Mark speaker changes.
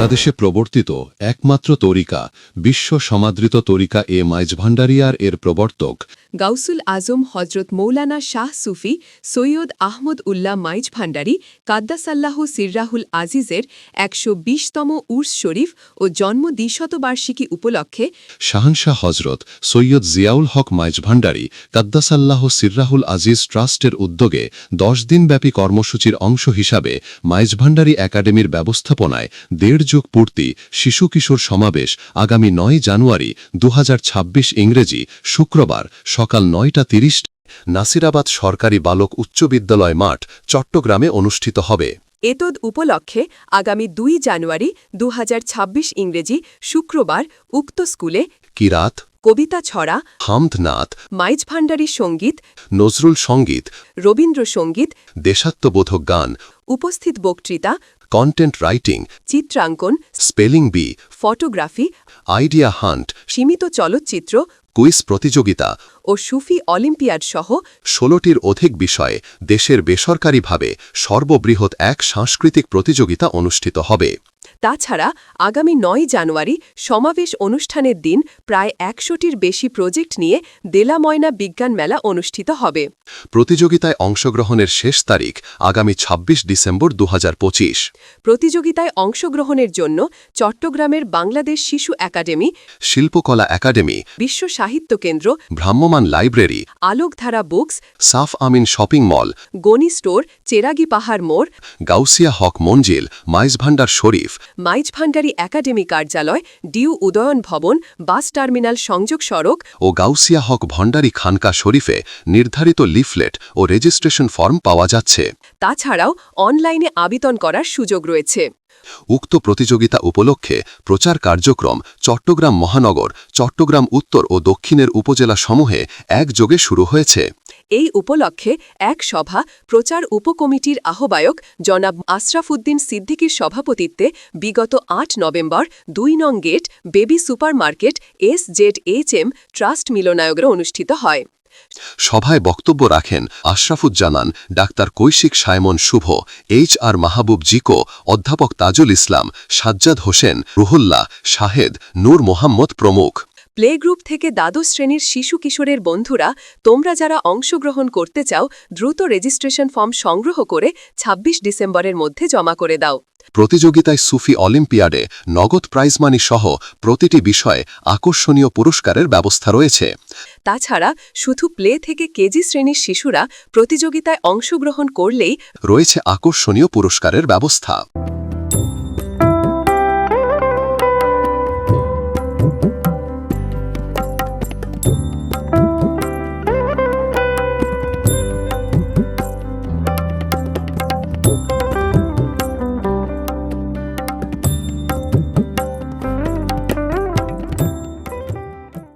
Speaker 1: বাংলাদেশে প্রবর্তিত একমাত্র তরিকা বিশ্ব সমাদৃত তরিকা এ মাইজ ভান্ডারিয়ার এর প্রবর্তক
Speaker 2: গাউসুল আজম হজরত মৌলানা শাহ সুফি সৈয়দ আহমদ উল্লাহ মাইজ ভান্ডারী কাদ্দাসাল্লাহ সিররাহুল আজিজের একশো বিশতম উর্স শরীফ ও জন্ম দ্বিশতবার্ষিকী উপলক্ষে
Speaker 1: শাহানশাহ হজরত সৈয়দ জিয়াউল হক মাইজ ভান্ডারী কাদ্দাসাল্লাহ সিররাহুল আজিজ ট্রাস্টের উদ্যোগে দশ দিনব্যাপী কর্মসূচির অংশ হিসাবে মাইজ ভান্ডারী একাডেমির ব্যবস্থাপনায় দেড় যুগ পূর্তি শিশু কিশোর সমাবেশ আগামী নয় জানুয়ারি দু হাজার ছাব্বিশ ইংরেজি শুক্রবার সকাল নয়টা তিরিশ নাসিরাবাদ সরকারি বালক উচ্চ বিদ্যালয় মাঠ চট্টগ্রামে অনুষ্ঠিত হবে।
Speaker 2: এতদ উপলক্ষে আগামী দুই জানুয়ারি দুহাজার ছাব্বিশ ইংরেজি শুক্রবার উক্ত স্কুলে
Speaker 1: কিরাত
Speaker 2: কবিতা ছড়া
Speaker 1: হামদনাথ
Speaker 2: মাইজ ভান্ডারী সংগীত
Speaker 1: নজরুল সংগীত
Speaker 2: রবীন্দ্রসঙ্গীত
Speaker 1: দেশাত্মবোধক গান
Speaker 2: উপস্থিত বক্তৃতা
Speaker 1: কন্টেন্ট রাইটিং
Speaker 2: চিত্রাঙ্কন
Speaker 1: spelling bee
Speaker 2: photography
Speaker 1: idea hunt
Speaker 2: সীমিত চলচ্চিত্র
Speaker 1: কুইজ প্রতিযোগিতা
Speaker 2: ও সুফি অলিম্পিয়াড সহ
Speaker 1: ষোলোটির অধিক বিষয়ে দেশের বেসরকারিভাবে সর্ববৃহৎ এক সাংস্কৃতিক প্রতিযোগিতা অনুষ্ঠিত হবে।
Speaker 2: তাছাড়া আগামী নয় জানুয়ারি সমাবেশ অনুষ্ঠানের দিন প্রায় একশোটির বেশি প্রজেক্ট নিয়ে দেলা ময়না বিজ্ঞান মেলা অনুষ্ঠিত হবে।
Speaker 1: প্রতিযোগিতায় অংশগ্রহণের শেষ তারিখ আগামী ২৬ ডিসেম্বর দু হাজার পঁচিশ।
Speaker 2: প্রতিযোগিতায় অংশগ্রহণের জন্য চট্টগ্রামের বাংলাদেশ শিশু একাডেমি
Speaker 1: শিল্পকলা একাডেমি
Speaker 2: বিশ্ব সাহিত্য কেন্দ্র
Speaker 1: ভ্রাম্যমাণ library
Speaker 2: Alokdhara books
Speaker 1: Saf Amin shopping mall
Speaker 2: Gani store Cheragi Pahar মোড়
Speaker 1: গাউসিয়া হক মঞ্জিল মাইজভান্ডার শরীফ
Speaker 2: মাইজ ভান্ডারী একাডেমি কার্যালয় ডিউ উদয়ন ভবন বাস টার্মিনাল সংযোগ সড়ক
Speaker 1: ও গাউসিয়া হক ভণ্ডারী খানকা শরীফে নির্ধারিত লিফলেট ও রেজিস্ট্রেশন ফর্ম পাওয়া যাচ্ছে।
Speaker 2: তাছাড়াও অনলাইনে আবেদন করার সুযোগ রয়েছে।
Speaker 1: উক্ত প্রতিযোগিতা উপলক্ষে প্রচার কার্যক্রম চট্টগ্রাম মহানগর, চট্টগ্রাম উত্তর ও দক্ষিণের উপজেলা সমূহে একযোগে শুরু হয়েছে।
Speaker 2: এই উপলক্ষে এক সভা প্রচার উপকমিটির আহ্বায়ক জনাব আশরাফুদ্দিন সিদ্দিকীর সভাপতিত্বে বিগত আট নভেম্বর দুই নং gate, baby super market S Z H M, trust মিলনায়করা অনুষ্ঠিত হয়।
Speaker 1: সভায় বক্তব্য রাখেন আশরাফুজ্জামান, ডাক্তার কৈশিক সায়মন শুভ, এইচ আর মাহবুব জিকো, অধ্যাপক তাজুল ইসলাম, সাজ্জাদ হোসেন, রুহুল্লাহ, শাহেদ, নূর মোহাম্মদ প্রমুখ।
Speaker 2: প্লে গ্রুপ থেকে দ্বাদশ শ্রেণির শিশু কিশোরের বন্ধুরা তোমরা যারা অংশগ্রহণ করতে চাও দ্রুত রেজিস্ট্রেশন ফর্ম সংগ্রহ করে ২৬ ডিসেম্বরের মধ্যে জমা করে দাও।
Speaker 1: প্রতিযোগিতায় সুফি অলিম্পিয়াডে নগদ প্রাইজমানি সহ প্রতিটি বিষয়ে আকর্ষণীয় পুরস্কারের ব্যবস্থা রয়েছে।
Speaker 2: তাছাড়া শুধু প্লে থেকে কেজি শ্রেণির শিশুরা প্রতিযোগিতায় অংশগ্রহণ করলেই
Speaker 1: রয়েছে আকর্ষণীয় পুরস্কারের ব্যবস্থা।